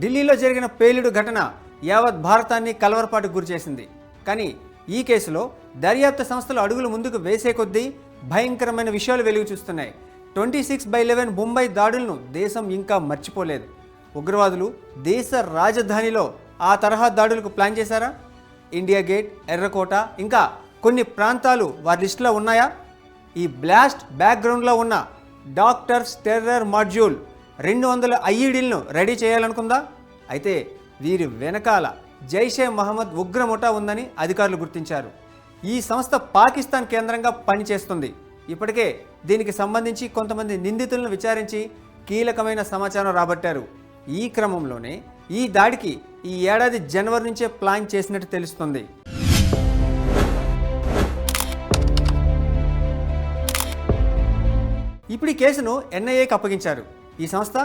ఢిల్లీలో జరిగిన పేలుడు ఘటన యావత్ భారతాన్ని కలవరపాటు గురిచేసింది కానీ ఈ కేసులో దర్యాప్తు సంస్థలు అడుగులు ముందుకు వేసే కొద్దీ భయంకరమైన విషయాలు వెలుగు చూస్తున్నాయి. Twenty six by eleven Mumbai దాడులను దేశం ఇంకా మర్చిపోలేదు. ఉగ్రవాదులు దేశ రాజధానిలో ఆ తరహా దాడులకు ప్లాన్ చేశారా? ఇండియా గేట్ ఎర్రకోట ఇంకా కొన్ని ప్రాంతాలు వారి లిస్టులో ఉన్నాయా? ఈ బ్లాస్ట్ బ్యాక్గ్రౌండ్లో ఉన్న డాక్టర్స్ టెర్రర్ మాడ్యూల్ రెండు వందల ఐఈడీలను రెడీ చేయాలనుకుందా? అయితే వీరి వెనకాల జైషే మహమ్మద్ ఉగ్రముఠా ఉందని అధికారులు గుర్తించారు. ఈ సంస్థ పాకిస్తాన్ కేంద్రంగా పనిచేస్తుంది. ఇప్పటికే దీనికి సంబంధించి కొంతమంది నిందితులను విచారించి కీలకమైన సమాచారం రాబట్టారు. ఈ క్రమంలోనే ఈ దాడికి ఈ ఏడాది జనవరి నుంచే ప్లాన్ చేసినట్టు తెలుస్తుంది. ఇప్పుడు ఈ కేసును ఎన్ఐఏకి అప్పగించారు. ఈ సంస్థ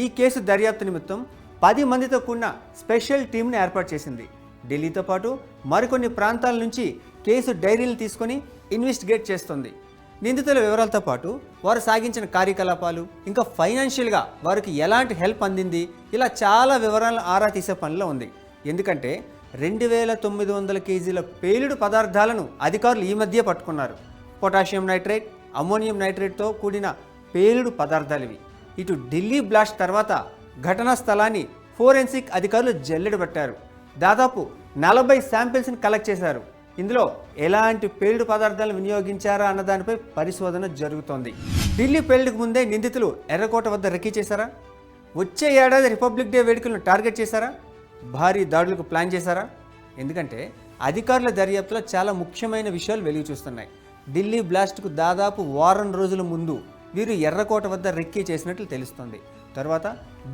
ఈ కేసు దర్యాప్తు నిమిత్తం పది మందితో కూడిన స్పెషల్ టీంను ఏర్పాటు చేసింది. ఢిల్లీతో పాటు మరికొన్ని ప్రాంతాల నుంచి కేసు డైరీలు తీసుకొని ఇన్వెస్టిగేట్ చేస్తుంది. నిందితుల వివరాలతో పాటు వారు సాగించిన కార్యకలాపాలు ఇంకా ఫైనాన్షియల్గా వారికి ఎలాంటి హెల్ప్ అందింది ఇలా చాలా వివరాలను ఆరా తీసే పనిలో ఉంది. ఎందుకంటే రెండు వేల తొమ్మిది వందల కేజీల పేలుడు పదార్థాలను అధికారులు ఈ మధ్య పట్టుకున్నారు. పొటాషియం నైట్రేట్ అమ్మోనియం నైట్రేట్తో కూడిన పేలుడు పదార్థాలు ఇవి. ఇటు ఢిల్లీ బ్లాస్ట్ తర్వాత ఘటనా స్థలాన్ని ఫోరెన్సిక్ అధికారులు జల్లెడబట్టారు దాదాపు నలభై శాంపిల్స్ని కలెక్ట్ చేశారు. ఇందులో ఎలాంటి పేలుడు పదార్థాలను వినియోగించారా అన్న దానిపై పరిశోధన జరుగుతోంది. ఢిల్లీ పేలుడుకు ముందే నిందితులు ఎర్రకోట వద్ద రెక్కీ చేశారా? వచ్చే ఏడాది రిపబ్లిక్ డే వేడుకలను టార్గెట్ చేశారా? భారీ దాడులకు ప్లాన్ చేశారా? ఎందుకంటే అధికారుల దర్యాప్తులో చాలా ముఖ్యమైన విషయాలు వెలుగు చూస్తున్నాయి. ఢిల్లీ బ్లాస్ట్కు దాదాపు వారం రోజుల ముందు వీరు ఎర్రకోట వద్ద రెక్కీ చేసినట్లు తెలుస్తోంది. తర్వాత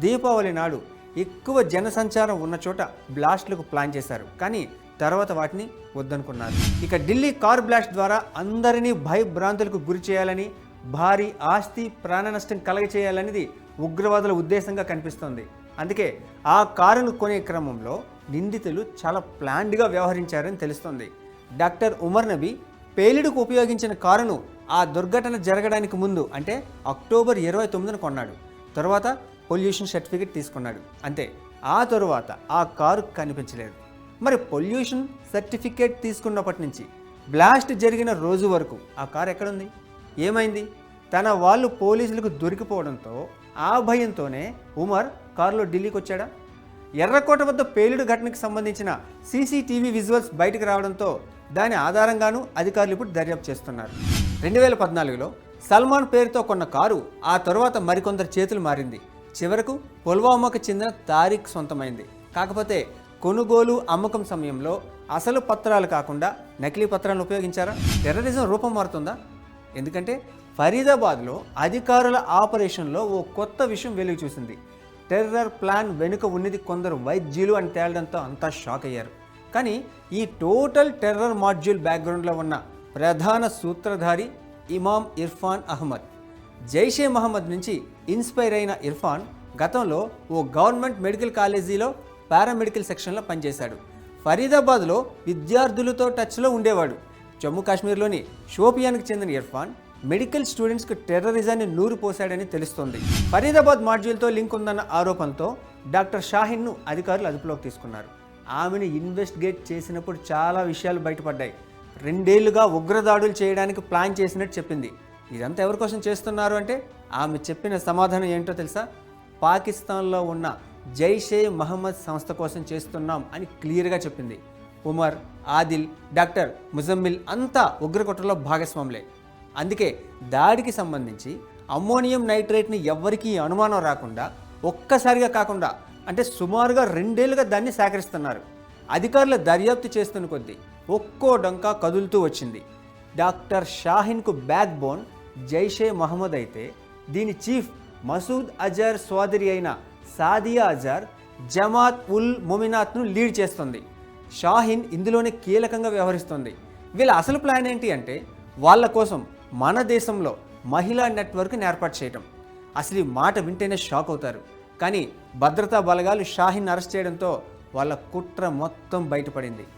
దీపావళి నాడు ఎక్కువ జనసంచారం ఉన్న చోట బ్లాస్ట్లకు ప్లాన్ చేశారు. కానీ తర్వాత వాటిని వద్దనుకున్నారు. ఇక ఢిల్లీ కార్ బ్లాస్ట్ ద్వారా అందరినీ భయభ్రాంతులకు గురి చేయాలని భారీ ఆస్తి ప్రాణ నష్టం కలగచేయాలనేది ఉగ్రవాదుల ఉద్దేశంగా కనిపిస్తోంది. అందుకే ఆ కారును కొనే క్రమంలో నిందితులు చాలా ప్లాన్డ్గా వ్యవహరించారని తెలుస్తోంది. డాక్టర్ ఉమర్ నబీ పేలుడుకు ఉపయోగించిన కారును ఆ దుర్ఘటన జరగడానికి ముందు అంటే అక్టోబర్ ఇరవై తొమ్మిదిన కొన్నాడు. తర్వాత పొల్యూషన్ సర్టిఫికేట్ తీసుకున్నాడు. అంతే. ఆ తరువాత ఆ కారు కనిపించలేదు. మరి పొల్యూషన్ సర్టిఫికేట్ తీసుకున్నప్పటి నుంచి బ్లాస్ట్ జరిగిన రోజు వరకు ఆ కారు ఎక్కడుంది? ఏమైంది? తన వాళ్ళు పోలీసులకు దొరికిపోవడంతో ఆ భయంతోనే ఉమర్ కారులో ఢిల్లీకి వచ్చాడా? ఎర్రకోట వద్ద పేలుడు ఘటనకు సంబంధించిన సీసీటీవీ విజువల్స్ బయటకు రావడంతో దాని ఆధారంగానూ అధికారులు ఇప్పుడు దర్యాప్తు చేస్తున్నారు. రెండు వేల పద్నాలుగులో సల్మాన్ పేరుతో కొన్న కారు ఆ తరువాత మరికొందరు చేతులు మారింది. చివరకు పుల్వామాకు చెందిన తారిక్ సొంతమైంది. కాకపోతే కొనుగోలు అమ్మకం సమయంలో అసలు పత్రాలు కాకుండా నకిలీ పత్రాలను ఉపయోగించారా? టెర్రరిజం రూపం మారుతుందా? ఎందుకంటే ఫరీదాబాద్లో అధికారుల ఆపరేషన్లో ఓ కొత్త విషయం వెలుగు చూసింది. టెర్రర్ ప్లాన్ వెనుక ఉన్నది కొందరు వైద్యులు అని తేలడంతో అంతా షాక్ అయ్యారు. కానీ ఈ టోటల్ టెర్రర్ మాడ్యూల్ బ్యాక్గ్రౌండ్లో ఉన్న ప్రధాన సూత్రధారి ఇమాం ఇర్ఫాన్ అహ్మద్. జైషే మహమ్మద్ నుంచి ఇన్స్పైర్ అయిన ఇర్ఫాన్ గతంలో ఓ గవర్నమెంట్ మెడికల్ కాలేజీలో పారామెడికల్ సెక్షన్లో పనిచేశాడు. ఫరీదాబాద్లో విద్యార్థులతో టచ్లో ఉండేవాడు. జమ్మూ కాశ్మీర్లోని షోపియాన్కి చెందిన ఇర్ఫాన్ మెడికల్ స్టూడెంట్స్కు టెర్రరిజాన్ని నూరు పోశాడని తెలుస్తోంది. ఫరీదాబాద్ మాడ్యూల్తో లింక్ ఉందన్న ఆరోపణతో డాక్టర్ షాహిన్ను అధికారులు అదుపులోకి తీసుకున్నారు. ఆమెను ఇన్వెస్టిగేట్ చేసినప్పుడు చాలా విషయాలు బయటపడ్డాయి. రెండేళ్ళుగా ఉగ్రదాడులు చేయడానికి ప్లాన్ చేసినట్టు చెప్పింది. ఇదంతా ఎవరి కోసం చేస్తున్నారు అంటే ఆమె చెప్పిన సమాధానం ఏంటో తెలుసా? పాకిస్తాన్లో ఉన్న జైషే మహమ్మద్ సంస్థ కోసం చేస్తున్నాం అని క్లియర్గా చెప్పింది. ఉమర్ ఆదిల్ డాక్టర్ ముజమ్మిల్ అంతా ఉగ్రకుట్రలో భాగస్వాములే. అందుకే దాడికి సంబంధించి అమ్మోనియం నైట్రేట్ని ఎవ్వరికీ అనుమానం రాకుండా ఒక్కసారిగా కాకుండా అంటే సుమారుగా రెండేళ్ళుగా దాన్ని సేకరిస్తున్నారు. అధికారులు దర్యాప్తు చేస్తున్న కొద్దీ ఒక్కో డంకా కదులుతూ వచ్చింది. డాక్టర్ షాహిన్కు బ్యాక్ బోన్ జైషే మహమ్మద్ అయితే దీని చీఫ్ మసూద్ అజర్ సోదరి అయిన సాదియా అజర్ జమాత్ ఉల్ మొమినాత్ను లీడ్ చేస్తుంది. షాహిన్ ఇందులోనే కీలకంగా వ్యవహరిస్తుంది. వీళ్ళ అసలు ప్లాన్ ఏంటి అంటే వాళ్ళ కోసం మన దేశంలో మహిళా నెట్వర్క్ని ఏర్పాటు చేయడం అసలు ఈ మాట వింటేనే షాక్ అవుతారు. కానీ భద్రతా బలగాలు షాహిన్ అరెస్ట్ చేయడంతో వాళ్ళ కుట్ర మొత్తం బయటపడింది.